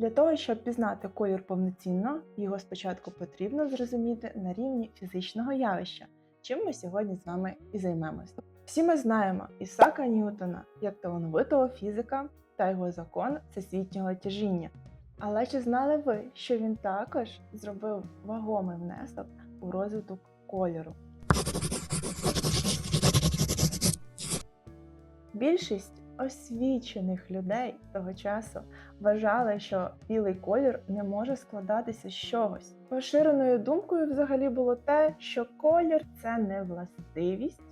Для того, щоб пізнати колір повноцінно, його спочатку потрібно зрозуміти на рівні фізичного явища, чим ми сьогодні з вами і займемося. Всі ми знаємо Ісака Ньютона як талановитого фізика та його закон всесвітнього тяжіння. Але чи знали ви, що він також зробив вагомий внесок у розвиток кольору? Більшість освічених людей того часу вважали, що білий колір не може складатися з чогось. Поширеною думкою взагалі було те, що колір це не властивість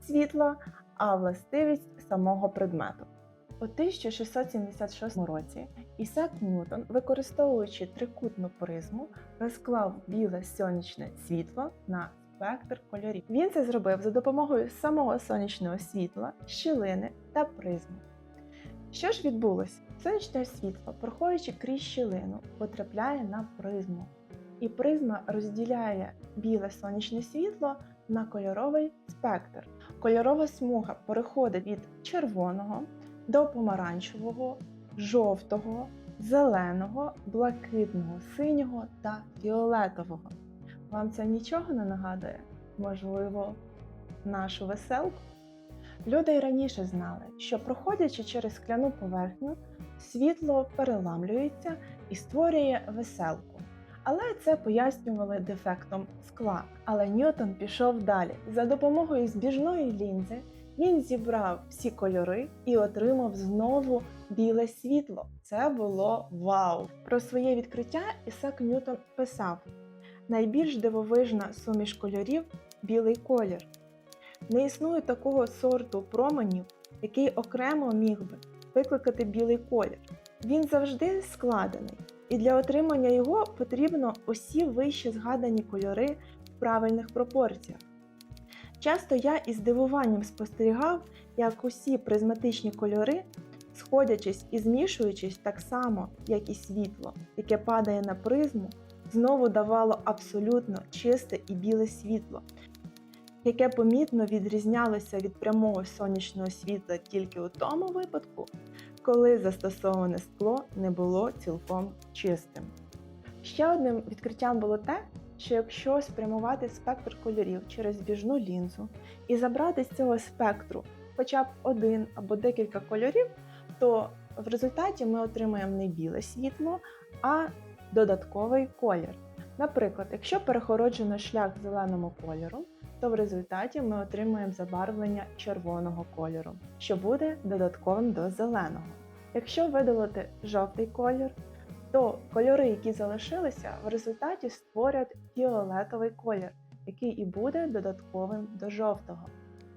світла, а властивість самого предмету. У 1676 році Ісак Ньютон, використовуючи трикутну призму, розклав біле сонячне світло на спектр кольорів. Він це зробив за допомогою самого сонячного світла, щілини та призми. Що ж відбулося? Сонячне світло, проходячи крізь щілину, потрапляє на призму, і призма розділяє біле сонячне світло на кольоровий спектр. Кольорова смуга переходить від червоного до помаранчевого, жовтого, зеленого, блакитного, синього та фіолетового. Вам це нічого не нагадує? Можливо, нашу веселку? Люди й раніше знали, що проходячи через скляну поверхню, світло переламлюється і створює веселку. Але це пояснювали дефектом скла. Але Ньютон пішов далі. За допомогою збіжної лінзи він зібрав всі кольори і отримав знову біле світло. Це було вау! Про своє відкриття Ісак Ньютон писав: найбільш дивовижна суміш кольорів білий колір. Не існує такого сорту променів, який окремо міг би викликати білий колір. Він завжди складений, і для отримання його потрібно усі вище згадані кольори в правильних пропорціях. Часто я із здивуванням спостерігав, як усі призматичні кольори, сходячись і змішуючись так само, як і світло, яке падає на призму, знову давало абсолютно чисте і біле світло, яке помітно відрізнялося від прямого сонячного світла тільки у тому випадку, коли застосоване скло не було цілком чистим. Ще одним відкриттям було те, що якщо спрямувати спектр кольорів через збіжну лінзу і забрати з цього спектру хоча б один або декілька кольорів, то в результаті ми отримаємо не біле світло, а додатковий колір. Наприклад, якщо перехороджено шлях зеленому кольору, то в результаті ми отримаємо забарвлення червоного кольору, що буде додатковим до зеленого. Якщо видалити жовтий колір, то кольори, які залишилися, в результаті створять фіолетовий колір, який і буде додатковим до жовтого.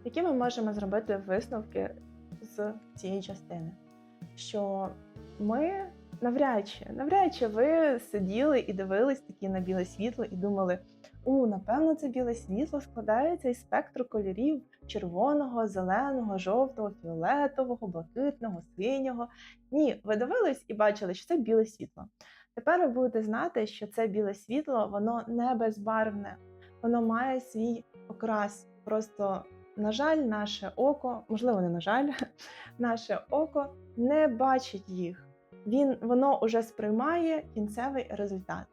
Які ми можемо зробити висновки з цієї частини? Що ми навряд чи, навряд чи ви сиділи і дивились такі на біле світло і думали, у, напевно, це біле світло складається із спектру кольорів червоного, зеленого, жовтого, фіолетового, блакитного, синього. Ні, ви дивились і бачили, що це біле світло. Тепер ви будете знати, що це біле світло, воно не безбарвне, воно має свій окрас. Просто, на жаль, наше око, можливо, не на жаль, наше око не бачить їх. Він, Воно вже сприймає кінцевий результат.